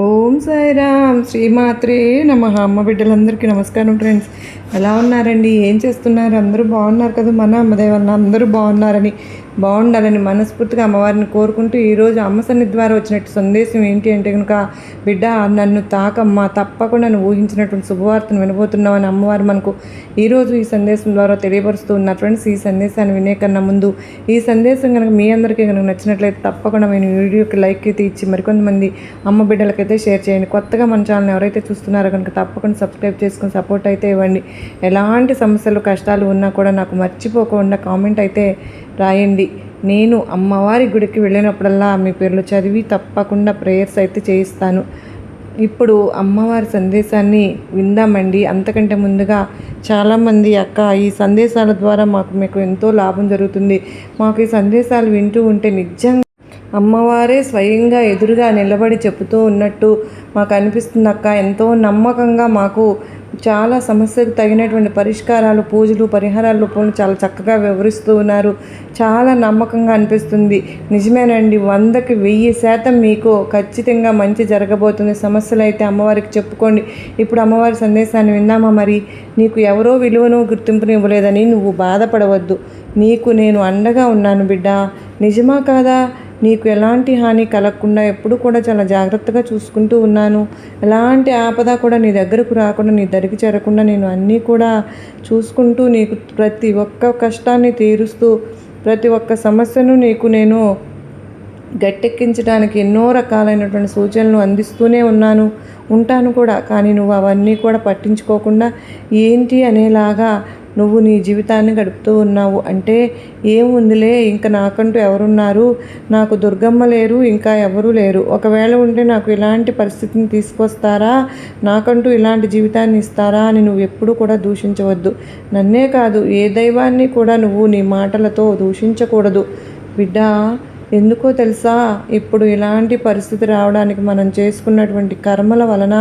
ఓం సాయిరామ్. శ్రీమాత్రే నమ. అమ్మ బిడ్డలందరికీ నమస్కారం ఫ్రెండ్స్ ఎలా ఉన్నారండి? ఏం చేస్తున్నారు? అందరూ బాగున్నారు కదా మన అమ్మదేవన్న? అందరూ బాగున్నారని బాగుండాలని మనస్ఫూర్తిగా అమ్మవారిని కోరుకుంటూ ఈరోజు అమ్మ సన్నిధి ద్వారా వచ్చినట్టు సందేశం ఏంటి అంటే కనుక బిడ్డ నన్ను తాకమ్మ తప్పకుండా నువ్వు ఊహించినటువంటి శుభవార్తను వినబోతున్నావని అమ్మవారు మనకు ఈరోజు ఈ సందేశం ద్వారా తెలియపరుస్తూ ఉన్నారు ఫ్రెండ్స్ ఈ సందేశాన్ని వినే కన్నా ముందు ఈ సందేశం కనుక మీ అందరికీ కనుక నచ్చినట్లయితే తప్పకుండా నేను వీడియోకి లైక్ అయితే ఇచ్చి మరికొంతమంది అమ్మ బిడ్డలకైతే షేర్ చేయండి. కొత్తగా మన ఛానల్ ఎవరైతే చూస్తున్నారో కనుక తప్పకుండా సబ్స్క్రైబ్ చేసుకొని సపోర్ట్ అయితే ఇవ్వండి. ఎలాంటి సమస్యలు కష్టాలు ఉన్నా కూడా నాకు మర్చిపోకుండా కామెంట్ అయితే రాయండి. నేను అమ్మవారి గుడికి వెళ్ళినప్పుడల్లా మీ పేర్లు చదివి తప్పకుండా ప్రేయర్స్ అయితే చేయిస్తాను. ఇప్పుడు అమ్మవారి సందేశాన్ని విందామండి. అంతకంటే ముందుగా చాలామంది అక్క ఈ సందేశాల ద్వారా మాకు మీకు ఎంతో లాభం జరుగుతుంది. మాకు ఈ సందేశాలు వింటూ ఉంటే నిజంగా అమ్మవారే స్వయంగా ఎదురుగా నిలబడి చెబుతూ ఉన్నట్టు మాకు అనిపిస్తుంది అక్క. ఎంతో నమ్మకంగా మాకు చాలా సమస్యకు తగినటువంటి పరిష్కారాలు పూజలు పరిహారాలు రూపంలో చాలా చక్కగా వివరిస్తూ ఉన్నారు. చాలా నమ్మకంగా అనిపిస్తుంది. నిజమేనండి వందకి వెయ్యి శాతం మీకు ఖచ్చితంగా మంచి జరగబోతుంది. సమస్యలు అయితే అమ్మవారికి చెప్పుకోండి. ఇప్పుడు అమ్మవారి సందేశాన్ని విన్నామా మరి? నీకు ఎవరో విలువను గుర్తింపుని ఇవ్వలేదని నువ్వు బాధపడవద్దు. నీకు నేను అండగా ఉన్నాను బిడ్డ. నిజమా కాదా? నీకు ఎలాంటి హాని కలగకుండా ఎప్పుడు కూడా చాలా జాగ్రత్తగా చూసుకుంటూ ఉన్నాను. ఎలాంటి ఆపద కూడా నీ దగ్గరకు రాకుండా నీ దరికి చేరకుండా నేను అన్నీ కూడా చూసుకుంటూ నీకు ప్రతి ఒక్క కష్టాన్ని తీరుస్తూ ప్రతి ఒక్క సమస్యను నీకు నేను గట్టెక్కించడానికి ఎన్నో రకాలైనటువంటి సూచనలు అందిస్తూనే ఉన్నాను ఉంటాను కూడా. కానీ నువ్వు అవన్నీ కూడా పట్టించుకోకుండా ఏంటి అనేలాగా నువ్వు నీ జీవితాన్ని గడుపుతూ ఉన్నావు అంటే ఏముందిలే ఇంకా నాకంటూ ఎవరున్నారు? నాకు దుర్గమ్మ లేరు ఇంకా ఎవరూ లేరు. ఒకవేళ ఉంటే నాకు ఇలాంటి పరిస్థితిని తీసుకొస్తారా? నాకంటూ ఇలాంటి జీవితాన్ని ఇస్తారా అని నువ్వు ఎప్పుడు కూడా దూషించవద్దు. నన్నే కాదు ఏ దైవాన్ని కూడా నువ్వు నీ మాటలతో దూషించకూడదు. బిడ్డ ఎందుకో తెలుసా? ఇప్పుడు ఇలాంటి పరిస్థితి రావడానికి మనం చేసుకున్నటువంటి కర్మల వలన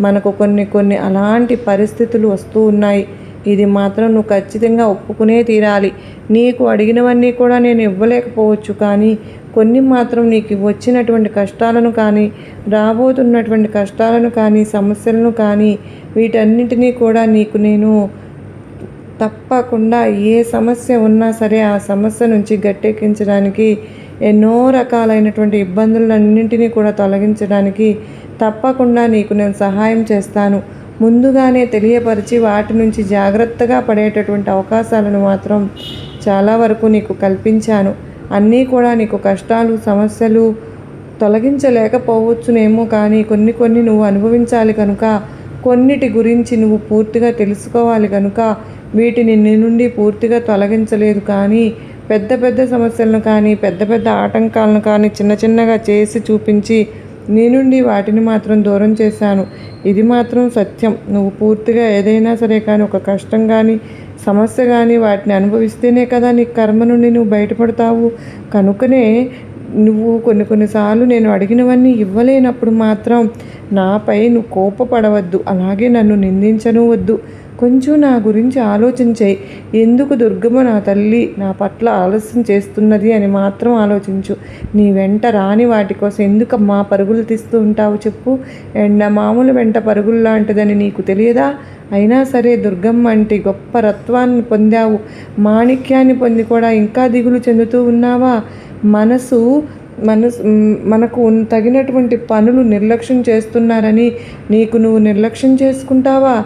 మనకు కొన్ని కొన్ని అలాంటి పరిస్థితులు వస్తూ ఉన్నాయి. ఇది మాత్రం నువ్వు ఖచ్చితంగా ఒప్పుకునే తీరాలి. నీకు అడిగినవన్నీ కూడా నేను ఇవ్వలేకపోవచ్చు కానీ కొన్ని మాత్రం నీకు వచ్చినటువంటి కష్టాలను కానీ రాబోతున్నటువంటి కష్టాలను కానీ సమస్యలను కానీ వీటన్నింటినీ కూడా నీకు నేను తప్పకుండా ఏ సమస్య ఉన్నా సరే ఆ సమస్య నుంచి గట్టెక్కించడానికి ఎన్నో రకాలైనటువంటి ఇబ్బందులన్నింటినీ కూడా తొలగించడానికి తప్పకుండా నీకు నేను సహాయం చేస్తాను. ముందుగానే తెలియపరిచి వాటి నుంచి జాగ్రత్తగా పడేటటువంటి అవకాశాలను మాత్రం చాలా వరకు నీకు కల్పించాను. అన్నీ కూడా నీకు కష్టాలు సమస్యలు తొలగించలేకపోవచ్చునేమో కానీ కొన్ని కొన్ని నువ్వు అనుభవించాలి కనుక కొన్నిటి గురించి నువ్వు పూర్తిగా తెలుసుకోవాలి కనుక వీటిని నీ నుండి పూర్తిగా తొలగించలేదు కానీ పెద్ద పెద్ద సమస్యలను కానీ పెద్ద పెద్ద ఆటంకాలను కానీ చిన్న చిన్నగా చేసి చూపించి నీ నుండి వాటిని మాత్రం దూరం చేశాను. ఇది మాత్రం సత్యం. నువ్వు పూర్తిగా ఏదైనా సరే కానీ ఒక కష్టం కానీ సమస్య కానీ వాటిని అనుభవిస్తేనే కదా నీ కర్మ నుండి నువ్వు బయటపడతావు. కనుకనే నువ్వు కొన్ని కొన్నిసార్లు నేను అడిగినవన్నీ ఇవ్వలేనప్పుడు మాత్రం నాపై నువ్వు కోపపడవద్దు. అలాగే నన్ను నిందించను వద్దు కొంచెం నా గురించి ఆలోచించాయి ఎందుకు దుర్గమ్మ నా తల్లి నా పట్ల ఆలస్యం చేస్తున్నది అని మాత్రం ఆలోచించు. నీ వెంట రాని వాటి కోసం ఎందుకు మా పరుగులు తీస్తూ ఉంటావు చెప్పు. ఎండ మామూలు వెంట పరుగులు లాంటిదని నీకు తెలియదా? అయినా సరే దుర్గమ్మ అంటే గొప్ప రత్వాన్ని పొందావు. మాణిక్యాన్ని పొంది కూడా ఇంకా దిగులు చెందుతూ ఉన్నావా? మనసు మనసు మనకు తగినటువంటి పనులు నిర్లక్ష్యం చేస్తున్నారని నీకు నువ్వు నిర్లక్ష్యం చేసుకుంటావా?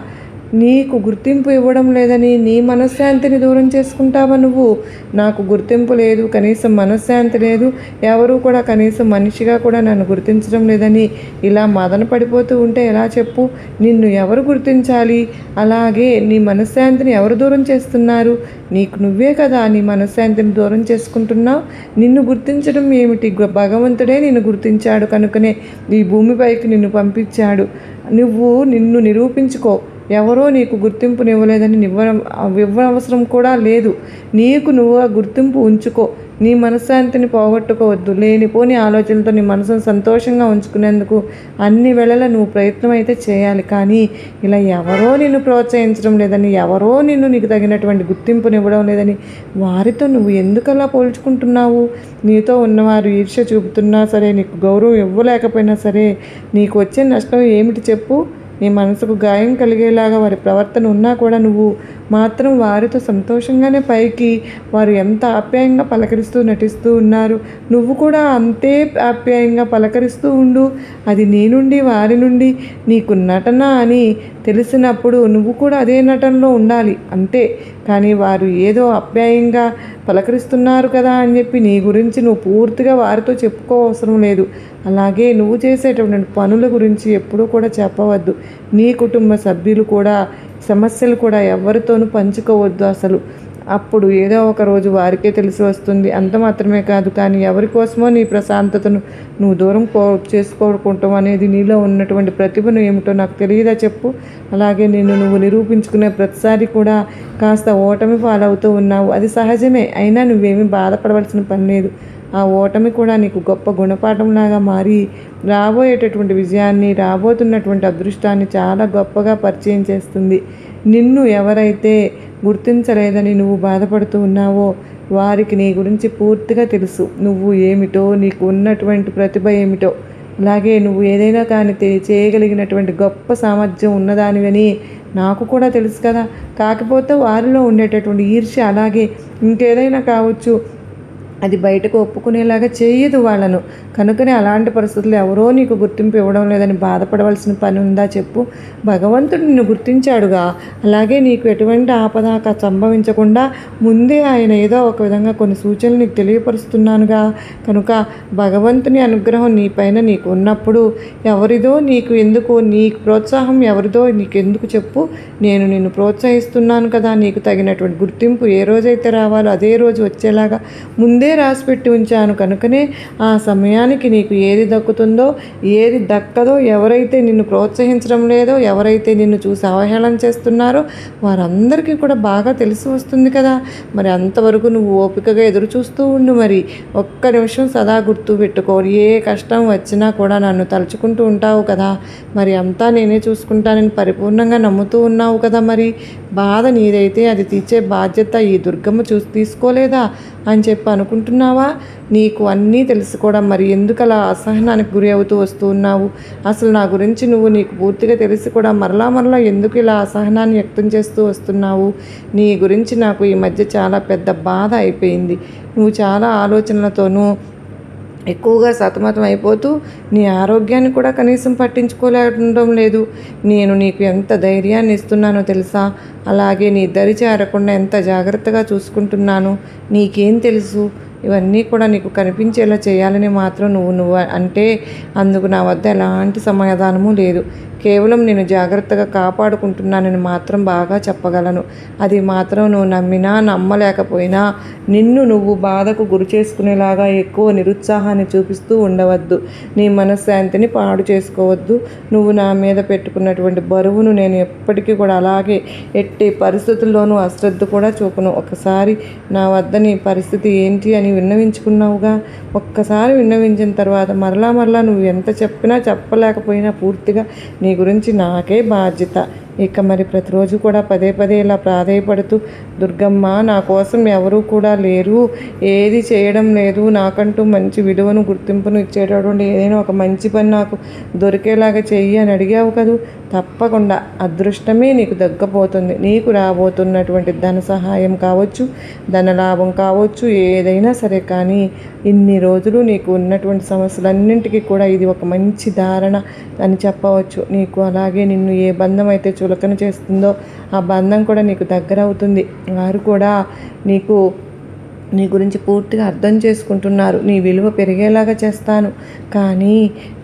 నీకు గుర్తింపు ఇవ్వడం లేదని నీ మనశ్శాంతిని దూరం చేసుకుంటావా నువ్వు? నాకు గుర్తింపు లేదు కనీసం మనశ్శాంతి లేదు. ఎవరు కూడా కనీసం మనిషిగా కూడా నన్ను గుర్తించడం లేదని ఇలా మదన పడిపోతూ ఉంటే ఎలా చెప్పు? నిన్ను ఎవరు గుర్తించాలి? అలాగే నీ మనశ్శాంతిని ఎవరు దూరం చేస్తున్నారు? నీకు నువ్వే కదా నీ మనశ్శాంతిని దూరం చేసుకుంటున్నావు. నిన్ను గుర్తించడం ఏమిటి? భగవంతుడే నిన్ను గుర్తించాడు కనుకనే ఈ భూమిపైకి నిన్ను పంపించాడు. నువ్వు నిన్ను నిరూపించుకో. ఎవరో నీకు గుర్తింపునివ్వలేదని నివ్వ ఇవ్వనవసరం కూడా లేదు. నీకు నువ్వు ఆ గుర్తింపు ఉంచుకో. నీ మనశ్శాంతిని పోగొట్టుకోవద్దు. లేనిపోని ఆలోచనలతో నీ మనసును సంతోషంగా ఉంచుకునేందుకు అన్ని వేళల నువ్వు ప్రయత్నం అయితే చేయాలి. కానీ ఇలా ఎవరో నిన్ను ప్రోత్సహించడం లేదని ఎవరో నిన్ను నీకు తగినటువంటి గుర్తింపునివ్వడం లేదని వారితో నువ్వు ఎందుకలా పోల్చుకుంటున్నావు? నీతో ఉన్నవారు ఈర్ష్య చూపుతున్నా సరే నీకు గౌరవం ఇవ్వలేకపోయినా సరే నీకు వచ్చే నష్టం ఏమిటి చెప్పు? నీ మనసుకు గాయం కలిగేలాగా వారి ప్రవర్తన ఉన్నా కూడా నువ్వు మాత్రం వారితో సంతోషంగానే పైకి వారు ఎంత ఆప్యాయంగా పలకరిస్తూ నటిస్తూ ఉన్నారు. నువ్వు కూడా అంతే ఆప్యాయంగా పలకరిస్తూ ఉండు. అది నీ నుండి వారి నుండి నీకు నటన అని తెలిసినప్పుడు నువ్వు కూడా అదే నటనలో ఉండాలి. అంతే. కానీ వారు ఏదో ఆప్యాయంగా పలకరిస్తున్నారు కదా అని చెప్పి నీ గురించి నువ్వు పూర్తిగా వారితో చెప్పుకోవసరం లేదు. అలాగే నువ్వు చేసేటటువంటి పనుల గురించి ఎప్పుడూ కూడా చెప్పవద్దు. నీ కుటుంబ సభ్యులు కూడా సమస్యలు కూడా ఎవరితోనూ పంచుకోవద్దు అసలు. అప్పుడు ఏదో ఒక రోజు వారికే తెలిసి వస్తుంది. అంత మాత్రమే కాదు కానీ ఎవరి కోసమో నీ ప్రశాంతతను నువ్వు దూరం కో చేసుకోవటం అనేది నీలో ఉన్నటువంటి ప్రతిభను ఏమిటో నాకు తెలియదా చెప్పు. అలాగే నిన్ను నువ్వు నిరూపించుకునే ప్రతిసారి కూడా కాస్త ఓటమి పాలవుతూ ఉన్నావు. అది సహజమే అయినా నువ్వేమీ బాధపడవలసిన పని లేదు. ఆ ఓటమి కూడా నీకు గొప్ప గుణపాఠంలాగా మారి రాబోయేటటువంటి విజయాన్ని రాబోతున్నటువంటి అదృష్టాన్ని చాలా గొప్పగా పరిచయం చేస్తుంది. నిన్ను ఎవరైతే గుర్తించలేదని నువ్వు బాధపడుతూ ఉన్నావో వారికి నీ గురించి పూర్తిగా తెలుసు. నువ్వు ఏమిటో నీకు ఉన్నటువంటి ప్రతిభ ఏమిటో. అలాగే నువ్వు ఏదైనా కానీ చేయగలిగినటువంటి గొప్ప సామర్థ్యం ఉన్నదానివని నాకు కూడా తెలుసు కదా. కాకపోతే వారిలో ఉండేటటువంటి ఈర్ష్య అలాగే ఇంకేదైనా కావచ్చు అది బయటకు ఒప్పుకునేలాగా చేయదు వాళ్ళను. కనుకనే అలాంటి పరిస్థితులు ఎవరో నీకు గుర్తింపు ఇవ్వడం లేదని బాధపడవలసిన పని ఉందా చెప్పు. భగవంతుడు నిన్ను గుర్తించాడుగా. అలాగే నీకు ఎటువంటి ఆపద సంభవించకుండా ముందే ఆయన ఏదో ఒక విధంగా కొన్ని సూచనలు నీకు తెలియపరుస్తున్నానుగా. కనుక భగవంతుని అనుగ్రహం నీ పైన నీకు ఉన్నప్పుడు ఎవరిదో నీకు ఎందుకు నీకు ప్రోత్సాహం ఎవరిదో నీకు ఎందుకు చెప్పు. నేను నిన్ను ప్రోత్సహిస్తున్నాను కదా. నీకు తగినటువంటి గుర్తింపు ఏ రోజైతే రావాలో అదే రోజు వచ్చేలాగా ముందే ముందే రాసిపెట్టి ఉంచాను. కనుకనే ఆ సమయానికి నీకు ఏది దక్కుతుందో ఏది దక్కదో ఎవరైతే నిన్ను ప్రోత్సహించడం లేదో ఎవరైతే నిన్ను చూసి అవహేళన చేస్తున్నారో వారందరికీ కూడా బాగా తెలిసి వస్తుంది కదా. మరి అంతవరకు నువ్వు ఓపికగా ఎదురు చూస్తూ ఉండు మరి. ఒక్క నిమిషం సదా గుర్తు పెట్టుకో. ఏ కష్టం వచ్చినా కూడా నన్ను తలుచుకుంటూ ఉంటావు కదా. మరి అంతా నేనే చూసుకుంటానని పరిపూర్ణంగా నమ్ముతూ ఉన్నావు కదా మరి. బాధ నీదైతే అది తీర్చే బాధ్యత ఈ దుర్గమ్మ చూసి తీసుకోలేదా? అని చెప్పి అనుకుంటున్నావా? నీకు అన్నీ తెలుసుకోవడం మరి ఎందుకు అలా అసహనానికి గురి అవుతూ వస్తూ ఉన్నావు? అసలు నా గురించి నువ్వు నీకు పూర్తిగా తెలిసి కూడా మరలా మరలా ఎందుకు ఇలా అసహనాన్ని వ్యక్తం చేస్తూ వస్తున్నావు? నీ గురించి నాకు ఈ మధ్య చాలా పెద్ద బాధ అయిపోయింది. నువ్వు చాలా ఆలోచనలతోనూ ఎక్కువగా సతమతం అయిపోతూ నీ ఆరోగ్యాన్ని కూడా కనీసం పట్టించుకోలేకపోవడం లేదు. నేను నీకు ఎంత ధైర్యాన్ని ఇస్తున్నానో తెలుసా? అలాగే నీ దరి చేరకుండా ఎంత జాగ్రత్తగా చూసుకుంటున్నాను నీకేం తెలుసు? ఇవన్నీ కూడా నీకు కనిపించేలా చేయాలని మాత్రం నువ్వు నువ్వు అంటే అందుకు నా వద్ద ఎలాంటి సమాధానము లేదు. కేవలం నేను జాగ్రత్తగా కాపాడుకుంటున్నానని మాత్రం బాగా చెప్పగలను. అది మాత్రం నువ్వు నమ్మినా నమ్మలేకపోయినా నిన్ను నువ్వు బాధకు గురి చేసుకునేలాగా ఎక్కువ నిరుత్సాహాన్ని చూపిస్తూ ఉండవద్దు. నీ మనశ్శాంతిని పాడు చేసుకోవద్దు. నువ్వు నా మీద పెట్టుకున్నటువంటి బరువును నేను ఎప్పటికీ కూడా అలాగే ఎట్టి పరిస్థితుల్లోనూ అశ్రద్ధ కూడా చూపను. ఒకసారి నా వద్ద నీ పరిస్థితి ఏంటి అని విన్నవించుకున్నావుగా? ఒక్కసారి విన్నవించిన తర్వాత మరలా మరలా నువ్వు ఎంత చెప్పినా చెప్పలేకపోయినా పూర్తిగా నీ గురించి నాకే బాధ్యత. ఇక మరి ప్రతిరోజు కూడా పదే పదే ఇలా ప్రాధేయపడుతూ దుర్గమ్మ నా కోసం ఎవరూ కూడా లేరు. ఏది చేయడం లేదు. నాకంటూ మంచి విలువను గుర్తింపును ఇచ్చేటటువంటి ఏదైనా ఒక మంచి పని నాకు దొరికేలాగా చెయ్యి అని అడిగావు కదూ? తప్పకుండా. అదృష్టమే నీకు దగ్గపోతుంది. నీకు రాబోతున్నటువంటి ధన సహాయం కావచ్చు ధన లాభం కావచ్చు ఏదైనా సరే. కానీ ఇన్ని రోజులు నీకు ఉన్నటువంటి సమస్యలన్నింటికీ కూడా ఇది ఒక మంచి ధారణ అని చెప్పవచ్చు. నీకు అలాగే నిన్ను ఏ బంధం అయితే చులకన చేస్తుందో ఆ బంధం కూడా నీకు దగ్గర అవుతుంది. వారు కూడా నీకు నీ గురించి పూర్తిగా అర్థం చేసుకుంటున్నారు. నీ విలువ పెరిగేలాగా చేస్తాను. కానీ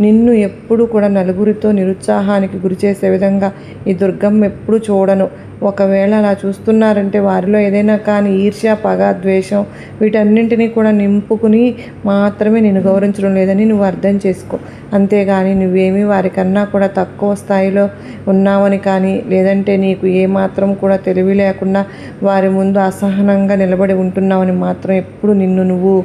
నిన్ను ఎప్పుడు కూడా నలుగురితో నిరుత్సాహానికి గురి చేసే విధంగా ఈ దుర్గం ఎప్పుడు చూడను. ఒకవేళ అలా చూస్తున్నారంటే వారిలో ఏదైనా కానీ ఈర్ష్య పగ ద్వేషం వీటన్నింటినీ కూడా నింపుకుని మాత్రమే నేను గౌరవించడం లేదని నువ్వు అర్థం చేసుకో. అంతేగాని నువ్వేమీ వారికన్నా కూడా తక్కువ స్థాయిలో ఉన్నావని కానీ లేదంటే నీకు ఏమాత్రం కూడా తెలివి లేకుండా వారి ముందు అసహనంగా నిలబడి ఉంటున్నావని మాత్రం ఎప్పుడు నిన్ను నువ్వు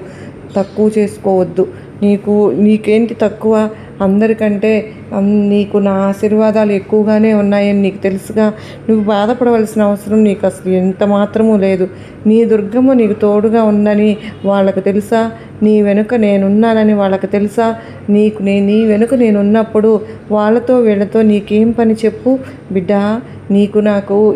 తక్కువ చేసుకోవద్దు. నీకు నీకేంటి తక్కువ అందరికంటే నీకు నా ఆశీర్వాదాలు ఎక్కువగానే ఉన్నాయని నీకు తెలుసుగా. నువ్వు బాధపడవలసిన అవసరం నీకు అసలు ఎంత మాత్రమూ లేదు. నీ దుర్గమ్మ నీకు తోడుగా ఉందని వాళ్ళకు తెలుసా? నీ వెనుక నేనున్నానని వాళ్ళకి తెలుసా? నీకు నే నీ వెనుక నేనున్నప్పుడు వాళ్ళతో వీళ్ళతో నీకేం పని చెప్పు? బిడ్డ నీకు నాకు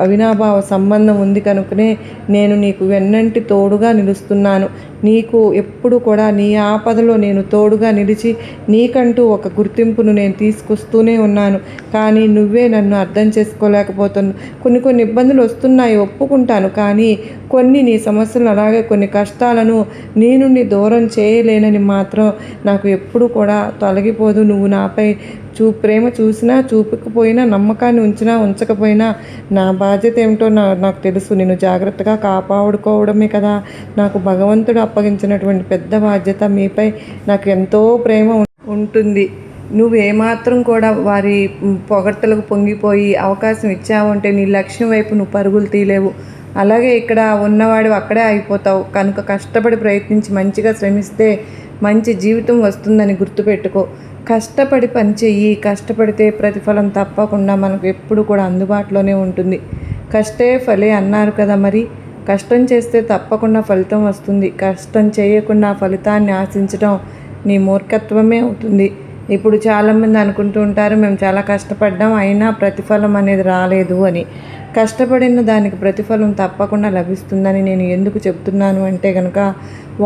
అవినాభావ సంబంధం ఉంది కనుకనే నేను నీకు వెన్నంటి తోడుగా నిలుస్తున్నాను. నీకు ఎప్పుడు కూడా నీ ఆపదలో నేను తోడుగా నిలిచి నీ నీకంటూ ఒక గుర్తింపును నేను తీసుకొస్తూనే ఉన్నాను. కానీ నువ్వే నన్ను అర్థం చేసుకోలేకపోతున్నావు. కొన్ని కొన్ని ఇబ్బందులు వస్తున్నాయి ఒప్పుకుంటాను. కానీ కొన్ని నీ సమస్యలు అలాగే కొన్ని కష్టాలను నీ నుండి దూరం చేయలేనని మాత్రం నాకు ఎప్పుడు కూడా తొలగిపోదు. నువ్వు నాపై చూ ప్రేమ చూసినా చూపకపోయినా నమ్మకాన్ని ఉంచినా ఉంచకపోయినా నా బాధ్యత ఏమిటో నా నాకు తెలుసు. నేను జాగ్రత్తగా కాపాడుకోవడమే కదా. నాకు భగవంతుడు అప్పగించినటువంటి పెద్ద బాధ్యత. మీపై నాకు ఎంతో ప్రేమ ఉంటుంది. నువ్వు ఏమాత్రం కూడా వారి పొగడ్తలకు పొంగిపోయి అవకాశం ఇచ్చావు అంటే నీ లక్ష్యం వైపు నువ్వు పరుగులు తీయలేవు. అలాగే ఇక్కడ ఉన్నవాడు అక్కడే అయిపోతావు. కనుక కష్టపడి ప్రయత్నించి మంచిగా శ్రమిస్తే మంచి జీవితం వస్తుందని గుర్తుపెట్టుకో. కష్టపడి పని చెయ్యి. కష్టపడితే ప్రతిఫలం తప్పకుండా మనకు ఎప్పుడు కూడా అందుబాటులోనే ఉంటుంది. కష్టే ఫలే అన్నారు కదా మరి. కష్టం చేస్తే తప్పకుండా ఫలితం వస్తుంది. కష్టం చేయకుండా ఫలితాన్ని ఆశించడం నీ మూర్ఖత్వమే అవుతుంది. ఇప్పుడు చాలామంది అనుకుంటూ ఉంటారు మేము చాలా కష్టపడ్డాం అయినా ప్రతిఫలం అనేది రాలేదు అని. కష్టపడిన దానికి ప్రతిఫలం తప్పకుండా లభిస్తుందని నేను ఎందుకు చెప్తున్నాను అంటే కనుక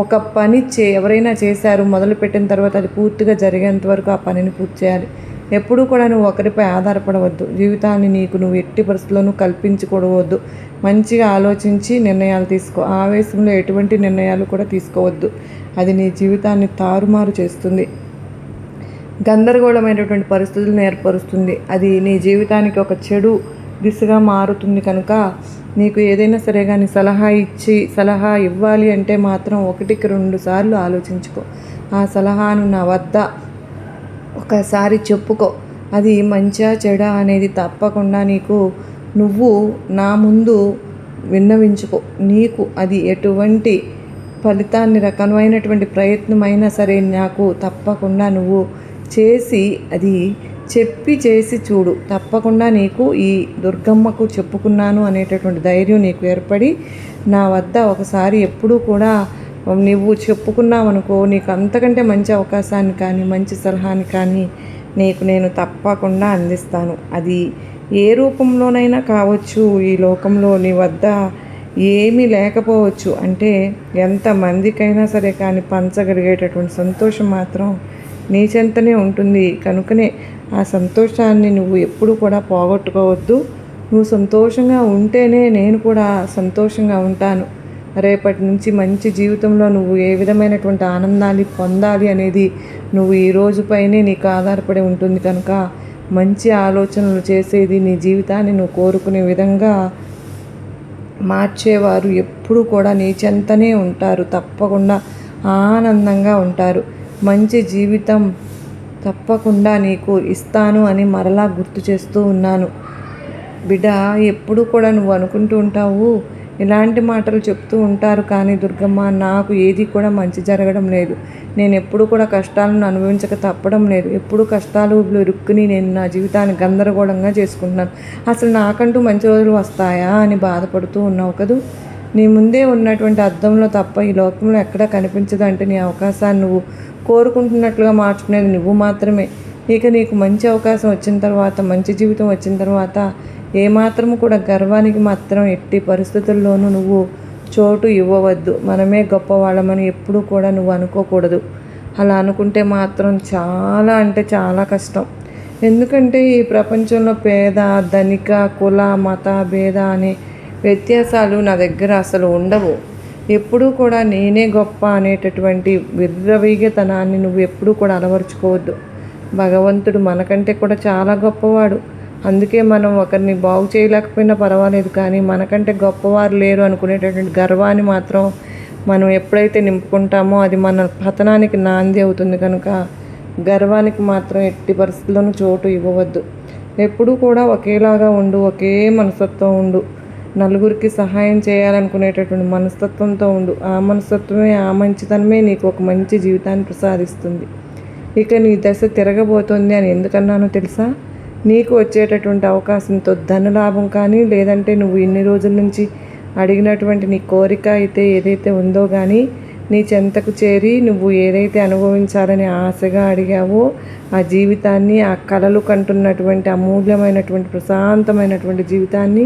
ఒక పని చే ఎవరైనా చేశారు మొదలుపెట్టిన తర్వాత అది పూర్తిగా జరిగేంత వరకు ఆ పనిని పూర్తి చేయాలి. ఎప్పుడూ కూడా నువ్వు ఒకరిపై ఆధారపడవద్దు. జీవితాన్ని నీకు నువ్వు ఎట్టి పరిస్థితుల్లోనూ కల్పించుకోవద్దు మంచిగా ఆలోచించి నిర్ణయాలు తీసుకో. ఆవేశంలో ఎటువంటి నిర్ణయాలు కూడా తీసుకోవద్దు. అది నీ జీవితాన్ని తారుమారు చేస్తుంది. గందరగోళమైనటువంటి పరిస్థితులను ఏర్పరుస్తుంది. అది నీ జీవితానికి ఒక చెడు దిశగా మారుతుంది కనుక నీకు ఏదైనా సరే కానీ సలహా ఇచ్చి సలహా ఇవ్వాలి అంటే మాత్రం ఒకటికి రెండు సార్లు ఆలోచించుకో. ఆ సలహాను నా వద్ద ఒకసారి చెప్పుకో. అది మంచా చెడ అనేది తప్పకుండా నీకు నువ్వు నా ముందు విన్నవించుకో. నీకు అది ఎటువంటి ఫలితాన్ని రకమైనటువంటి ప్రయత్నమైనా సరే నాకు తప్పకుండా నువ్వు చేసి అది చెప్పి చేసి చూడు. తప్పకుండా నీకు ఈ దుర్గమ్మకు చెప్పుకున్నాను అనేటటువంటి ధైర్యం నీకు ఏర్పడి నా వద్ద ఒకసారి ఎప్పుడూ కూడా నువ్వు చెప్పుకున్నావు అనుకో నీకు అంతకంటే మంచి అవకాశాన్ని కానీ మంచి సలహాని కానీ నీకు నేను తప్పకుండా అందిస్తాను. అది ఏ రూపంలోనైనా కావచ్చు ఈ లోకంలో నీ వద్ద ఏమీ లేకపోవచ్చు. అంటే ఎంతమందికైనా సరే కానీ పంచగలిగేటటువంటి సంతోషం మాత్రం నీ చెంతనే ఉంటుంది. కనుకనే ఆ సంతోషాన్ని నువ్వు ఎప్పుడు కూడా పోగొట్టుకోవద్దు. నువ్వు సంతోషంగా ఉంటేనే నేను కూడా సంతోషంగా ఉంటాను. రేపటి నుంచి మంచి జీవితంలో నువ్వు ఏ విధమైనటువంటి ఆనందాన్ని పొందాలి అనేది నువ్వు ఈ రోజుపైనే నీకు ఆధారపడి ఉంటుంది కనుక మంచి ఆలోచనలు చేసేది నీ జీవితాన్ని నువ్వు కోరుకునే విధంగా మార్చేవారు ఎప్పుడూ కూడా నీ చెంతనే ఉంటారు. తప్పకుండా ఆనందంగా ఉంటారు. మంచి జీవితం తప్పకుండా నీకు ఇస్తాను అని మరలా గుర్తు చేస్తూ ఉన్నాను. బిడ్డ ఎప్పుడు కూడా నువ్వు అనుకుంటూ ఉంటావు ఇలాంటి మాటలు చెప్తూ ఉంటారు కానీ దుర్గమ్మ నాకు ఏది కూడా మంచి జరగడం లేదు. నేను ఎప్పుడు కూడా కష్టాలను అనుభవించక తప్పడం లేదు. ఎప్పుడు కష్టాలు ఇరుక్కుని నేను నా జీవితాన్ని గందరగోళంగా చేసుకుంటున్నాను. అసలు నాకంటూ మంచి రోజులు వస్తాయా అని బాధపడుతూ ఉన్నావు కదూ? నీ ముందే ఉన్నటువంటి అద్దంలో తప్ప ఈ లోకంలో ఎక్కడా కనిపించదు అంటే నీ అవకాశాన్ని నువ్వు కోరుకుంటున్నట్లుగా మార్చుకునేది నువ్వు మాత్రమే. ఇక నీకు మంచి అవకాశం వచ్చిన తర్వాత మంచి జీవితం వచ్చిన తర్వాత ఏమాత్రము కూడా గర్వానికి మాత్రం ఎట్టి పరిస్థితుల్లోనూ నువ్వు చోటు ఇవ్వవద్దు. మనమే గొప్పవాళ్ళమని ఎప్పుడూ కూడా నువ్వు అనుకోకూడదు. అలా అనుకుంటే మాత్రం చాలా అంటే చాలా కష్టం. ఎందుకంటే ఈ ప్రపంచంలో పేద ధనిక కుల మత భేద అనే వ్యత్యాసాలు నా దగ్గర అసలు ఉండవు. ఎప్పుడూ కూడా నేనే గొప్ప అనేటటువంటి విర్రవీగతనాన్ని నువ్వు ఎప్పుడూ కూడా అలవరుచుకోవద్దు. భగవంతుడు మనకంటే కూడా చాలా గొప్పవాడు. అందుకే మనం ఒకరిని బాగు చేయలేకపోయినా పర్వాలేదు కానీ మనకంటే గొప్పవారు లేరు అనుకునేటటువంటి గర్వాన్ని మాత్రం మనం ఎప్పుడైతే నింపుకుంటామో అది మన పతనానికి నాంది అవుతుంది కనుక గర్వానికి మాత్రం ఎట్టి పరిస్థితుల్లోనూ చోటు ఇవ్వవద్దు. ఎప్పుడూ కూడా ఒకేలాగా ఉండు ఒకే మనస్తత్వం ఉండు. నలుగురికి సహాయం చేయాలనుకునేటటువంటి మనస్తత్వంతో ఉండు. ఆ మనస్తత్వమే ఆ మంచితనమే నీకు ఒక మంచి జీవితాన్ని ప్రసాదిస్తుంది. ఇక నీ దశ తిరగబోతోంది అని ఎందుకన్నానో తెలుసా? నీకు వచ్చేటటువంటి అవకాశంతో ధనలాభం కానీ లేదంటే నువ్వు ఇన్ని రోజుల నుంచి అడిగినటువంటి నీ కోరిక అయితే ఏదైతే ఉందో కానీ నీ చెంతకు చేరి నువ్వు ఏదైతే అనుభవించాలని ఆశగా అడిగావో ఆ జీవితాన్ని ఆ కళలు కంటున్నటువంటి అమూల్యమైనటువంటి ప్రశాంతమైనటువంటి జీవితాన్ని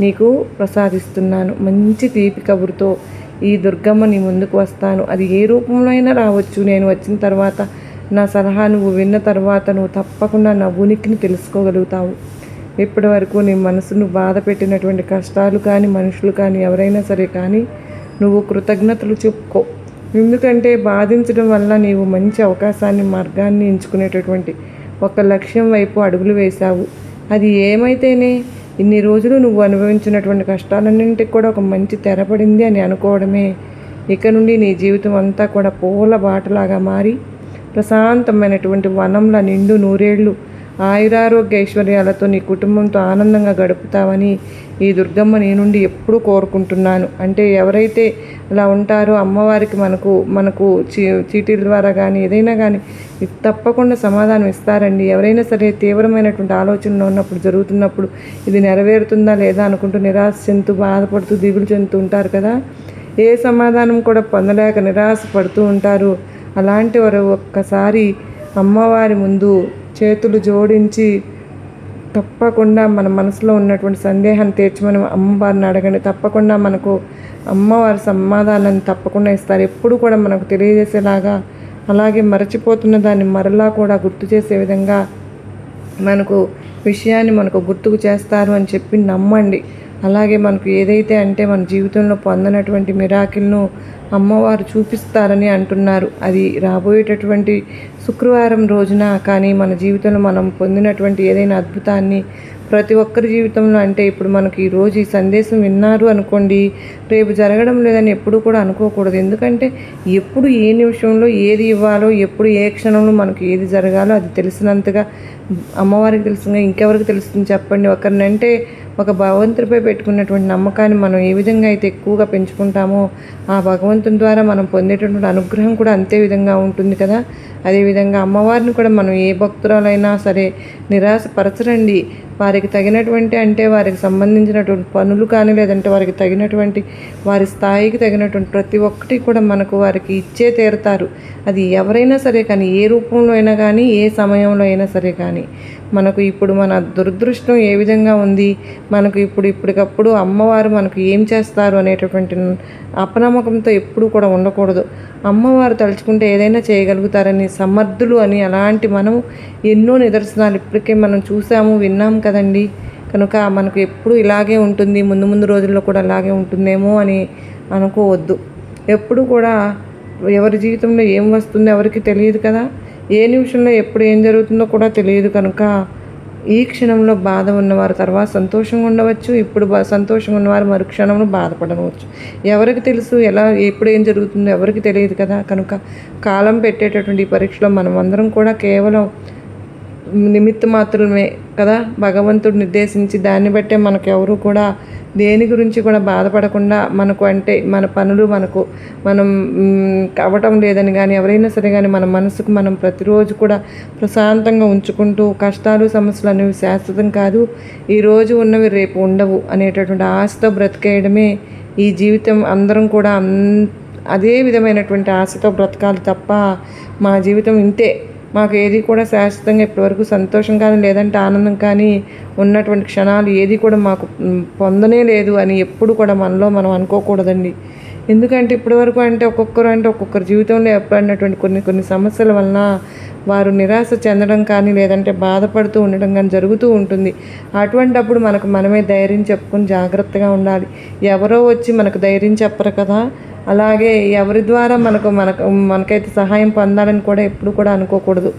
నీకు ప్రసాదిస్తున్నాను. మంచి తీపి కబురుతో ఈ దుర్గమ్మ నీ ముందుకు వస్తాను. అది ఏ రూపంలో అయినా రావచ్చు. నేను వచ్చిన తర్వాత నా సలహా నువ్వు విన్న తర్వాత నువ్వు తప్పకుండా నా ఉనికిని తెలుసుకోగలుగుతావు. ఇప్పటి వరకు నీ మనసును బాధ పెట్టినటువంటి కష్టాలు కానీ మనుషులు కానీ ఎవరైనా సరే కానీ నువ్వు కృతజ్ఞతలు చెప్పుకో. ఎందుకంటే బాధించడం వల్ల నీవు మంచి అవకాశాన్ని మార్గాన్ని ఎంచుకునేటటువంటి ఒక లక్ష్యం వైపు అడుగులు వేశావు. అది ఏమైతేనే ఇన్ని రోజులు నువ్వు అనుభవించినటువంటి కష్టాలన్నింటికి కూడా ఒక మంచి తెరపడింది అని అనుకోవడమే. ఇక నుండి నీ జీవితం అంతా కూడా పూల బాటలాగా మారి ప్రశాంతమైనటువంటి వనంలో నిండు నూరేళ్ళు ఆయురారోగ్య ఐశ్వర్యాలతో నీ కుటుంబంతో ఆనందంగా గడుపుతావని ఈ దుర్గమ్మ నీ నుండి ఎప్పుడూ కోరుకుంటున్నాను. అంటే ఎవరైతే అలా ఉంటారో అమ్మవారికి మనకు మనకు చీ చీటీల ద్వారా కానీ ఏదైనా కానీ తప్పకుండా సమాధానం ఇస్తారండి. ఎవరైనా సరే తీవ్రమైనటువంటి ఆలోచనలు ఉన్నప్పుడు జరుగుతున్నప్పుడు ఇది నెరవేరుతుందా లేదా అనుకుంటూ నిరాశ చెందుతూ బాధపడుతూ దిగులు చెందుతూ ఉంటారు కదా. ఏ సమాధానం కూడా పొందలేక నిరాశ పడుతూ ఉంటారు. అలాంటి వారు ఒక్కసారి అమ్మవారి ముందు చేతులు జోడించి తప్పకుండా మన మనసులో ఉన్నటువంటి సందేహాన్ని తీర్చమని అమ్మవారిని అడగండి. తప్పకుండా మనకు అమ్మవారి సమాధానాన్ని తప్పకుండా ఇస్తారు. ఎప్పుడు కూడా మనకు తెలియజేసేలాగా అలాగే మరచిపోతున్న దాన్ని మరలా కూడా గుర్తు చేసే విధంగా మనకు విషయాన్ని మనకు గుర్తుకు చేస్తారు అని చెప్పి నమ్మండి. అలాగే మనకు ఏదైతే అంటే మన జీవితంలో పొందనటువంటి మిరాకిల్ను అమ్మవారు చూపిస్తారని అంటున్నారు. అది రాబోయేటటువంటి శుక్రవారం రోజున కానీ మన జీవితంలో మనం పొందినటువంటి ఏదైనా అద్భుతాన్ని ప్రతి ఒక్కరి జీవితంలో అంటే ఇప్పుడు మనకి ఈరోజు ఈ సందేశం విన్నారు అనుకోండి రేపు జరగడం లేదని ఎప్పుడు కూడా అనుకోకూడదు. ఎందుకంటే ఎప్పుడు ఏ నిమిషంలో ఏది ఇవ్వాలో ఎప్పుడు ఏ క్షణంలో మనకి ఏది జరగాలో అది తెలిసినంతగా అమ్మవారికి తెలుసుగా ఇంకెవరికి తెలుస్తుంది చెప్పండి. ఒకరినంటే ఒక భగవంతుడిపై పెట్టుకున్నటువంటి నమ్మకాన్ని మనం ఏ విధంగా అయితే ఎక్కువగా పెంచుకుంటామో ఆ భగవంతు భగవంతుని ద్వారా మనం పొందేటటువంటి అనుగ్రహం కూడా అంతే విధంగా ఉంటుంది కదా. అదేవిధంగా అమ్మవారిని కూడా మనం ఏ భక్తురాలైనా సరే నిరాశపరచరండి. వారికి తగినటువంటి అంటే వారికి సంబంధించినటువంటి పనులు కానీ లేదంటే వారికి తగినటువంటి వారి స్థాయికి తగినటువంటి ప్రతి ఒక్కటి కూడా మనకు వారికి ఇచ్చే తీరుతారు. అది ఎవరైనా సరే కానీ ఏ రూపంలో అయినా కానీ ఏ సమయంలో అయినా సరే కానీ. మనకు ఇప్పుడు మన దురదృష్టం ఏ విధంగా ఉంది? మనకు ఇప్పుడు ఇప్పటికప్పుడు అమ్మవారు మనకు ఏం చేస్తారు అనేటటువంటి అపనమ్మకంతో ఎప్పుడూ కూడా ఉండకూడదు. అమ్మవారు తలుచుకుంటే ఏదైనా చేయగలుగుతారని సమర్థులు అని అలాంటి మనం ఎన్నో నిదర్శనాలు ఇప్పటికే మనం చూసాము విన్నాం కదండి. కనుక మనకు ఎప్పుడు ఇలాగే ఉంటుంది ముందు ముందు రోజుల్లో కూడా అలాగే ఉంటుందేమో అని అనుకోవద్దు. ఎప్పుడు కూడా ఎవరి జీవితంలో ఏం వస్తుందో ఎవరికి తెలియదు కదా. ఏ నిమిషంలో ఎప్పుడు ఏం జరుగుతుందో కూడా తెలియదు కనుక ఈ క్షణంలో బాధ ఉన్నవారు తర్వాత సంతోషంగా ఉండవచ్చు ఇప్పుడు బా సంతోషంగా ఉన్నవారు మరు క్షణంలో బాధపడవచ్చు. ఎవరికి తెలుసు ఎలా ఎప్పుడు ఏం జరుగుతుందో ఎవరికి తెలియదు కదా. కనుక కాలం పెట్టేటటువంటి ఈ పరీక్షలో మనం అందరం కూడా కేవలం నిమిత్త మాత్రమే కదా? భగవంతుడు నిర్దేశించి దాన్ని బట్టే మనకు ఎవరు కూడా దేని గురించి కూడా బాధపడకుండా మనకు అంటే మన పనులు మనకు మనం అవ్వటం లేదని కానీ ఎవరైనా సరే కానీ మన మనసుకు మనం ప్రతిరోజు కూడా ప్రశాంతంగా ఉంచుకుంటూ కష్టాలు సమస్యలు అనేవి శాశ్వతం కాదు. ఈరోజు ఉన్నవి రేపు ఉండవు అనేటటువంటి ఆశతో బ్రతికేయడమే ఈ జీవితం. అందరం కూడా అదే విధమైనటువంటి ఆశతో బ్రతకాలి తప్ప మా జీవితం ఇంతే. మాకు ఏది కూడా శాశ్వతంగా ఇప్పటివరకు సంతోషం కానీ లేదంటే ఆనందం కానీ ఉన్నటువంటి క్షణాలు ఏది కూడా మాకు పొందనే లేదు అని ఎప్పుడు కూడా మనలో మనం అనుకోకూడదండి. ఎందుకంటే ఇప్పటివరకు అంటే ఒక్కొక్కరు అంటే ఒక్కొక్కరు జీవితంలో ఏర్పడినటువంటి కొన్ని కొన్ని సమస్యల వలన వారు నిరాశ చెందడం కానీ లేదంటే బాధపడుతూ ఉండడం కానీ జరుగుతూ ఉంటుంది. అటువంటప్పుడు మనకు మనమే ధైర్యం చెప్పుకొని జాగ్రత్తగా ఉండాలి. ఎవరో వచ్చి మనకు ధైర్యం చెప్పరు కదా. అలాగే ఎవరి ద్వారా మనకు మనకు మనకైతే సహాయం పొందాలని కూడా ఎప్పుడు కూడా అనుకోకూడదు.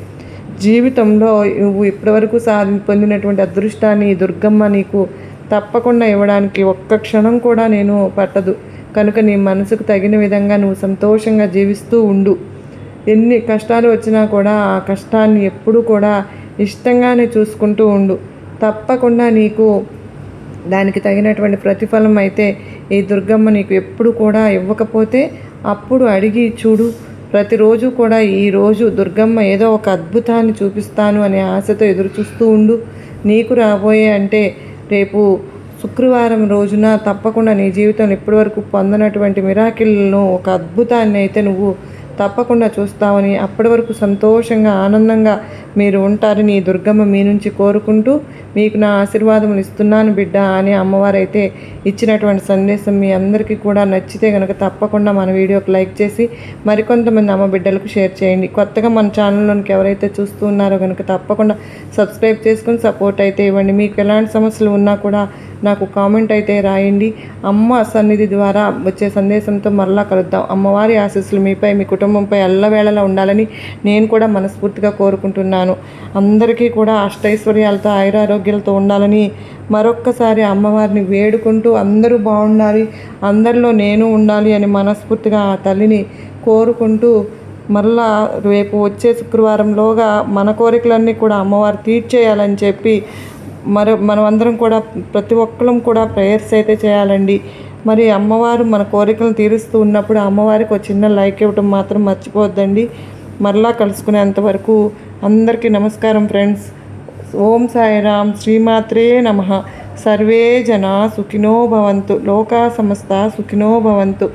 జీవితంలో నువ్వు ఇప్పటివరకు సాధి పొందినటువంటి అదృష్టాన్ని దుర్గమ్మ నీకు తప్పకుండా ఇవ్వడానికి ఒక్క క్షణం కూడా నేను పట్టదు. కనుక నీ మనసుకు తగిన విధంగా నువ్వు సంతోషంగా జీవిస్తూ ఉండు. ఎన్ని కష్టాలు వచ్చినా కూడా ఆ కష్టాన్ని ఎప్పుడూ కూడా ఇష్టంగానే చూసుకుంటూ ఉండు. తప్పకుండా నీకు దానికి తగినటువంటి ప్రతిఫలం అయితే ఈ దుర్గమ్మ నీకు ఎప్పుడు కూడా ఇవ్వకపోతే అప్పుడు అడిగి చూడు. ప్రతిరోజు కూడా ఈరోజు దుర్గమ్మ ఏదో ఒక అద్భుతాన్ని చూపిస్తాను అనే ఆశతో ఎదురు చూస్తూ ఉండు. నీకు రాబోయే అంటే రేపు శుక్రవారం రోజున తప్పకుండా నీ జీవితంలో ఇప్పటివరకు పొందనటువంటి మిరాకిల్ను ఒక అద్భుతాన్ని అయితే నువ్వు తప్పకుండా చూస్తామని అప్పటి వరకు సంతోషంగా ఆనందంగా మీరు ఉంటారని ఈ దుర్గమ్మ మీ నుంచి కోరుకుంటూ మీకు నా ఆశీర్వాదములు ఇస్తున్నాను బిడ్డ అని అమ్మవారైతే ఇచ్చినటువంటి సందేశం మీ అందరికీ కూడా నచ్చితే కనుక తప్పకుండా మన వీడియోకి లైక్ చేసి మరికొంతమంది అమ్మ బిడ్డలకు షేర్ చేయండి. కొత్తగా మన ఛానల్లోనికి ఎవరైతే చూస్తూ ఉన్నారో కనుక తప్పకుండా సబ్స్క్రైబ్ చేసుకుని సపోర్ట్ అయితే ఇవ్వండి. మీకు ఎలాంటి సమస్యలు ఉన్నా కూడా నాకు కామెంట్ అయితే రాయండి. అమ్మ సన్నిధి ద్వారా వచ్చే సందేశంతో మరలా కలుద్దాం. అమ్మవారి ఆశీస్సులు మీపై మీ కుటుంబంపై ఎల్లవేళలా ఉండాలని నేను కూడా మనస్ఫూర్తిగా కోరుకుంటున్నాను. అందరికీ కూడా అష్టైశ్వర్యాలతో ఆయురారోగ్యాలతో ఉండాలని మరొక్కసారి అమ్మవారిని వేడుకుంటూ అందరూ బాగుండాలి అందరిలో నేను ఉండాలి అని మనస్ఫూర్తిగా ఆ తల్లిని కోరుకుంటూ మరలా రేపు వచ్చే శుక్రవారంలోగా మన కోరికలన్నీ కూడా అమ్మవారు తీర్చేయాలని చెప్పి మరి మనమందరం కూడా ప్రతి ఒక్కరం కూడా ప్రేయర్స్ అయితే చేయాలండి. మరి అమ్మవారు మన కోరికలను తీరుస్తూ ఉన్నప్పుడు అమ్మవారికి ఒక చిన్న లైక్ ఇవ్వటం మాత్రం మర్చిపోద్దండి మరలా కలుసుకునేంత వరకు అందరికీ నమస్కారం ఫ్రెండ్స్. ఓం సాయిరామ్ శ్రీమాత్రే నమ. సర్వే జన సుఖినో భవంతు. లోకా సమస్త సుఖినో భవంతు.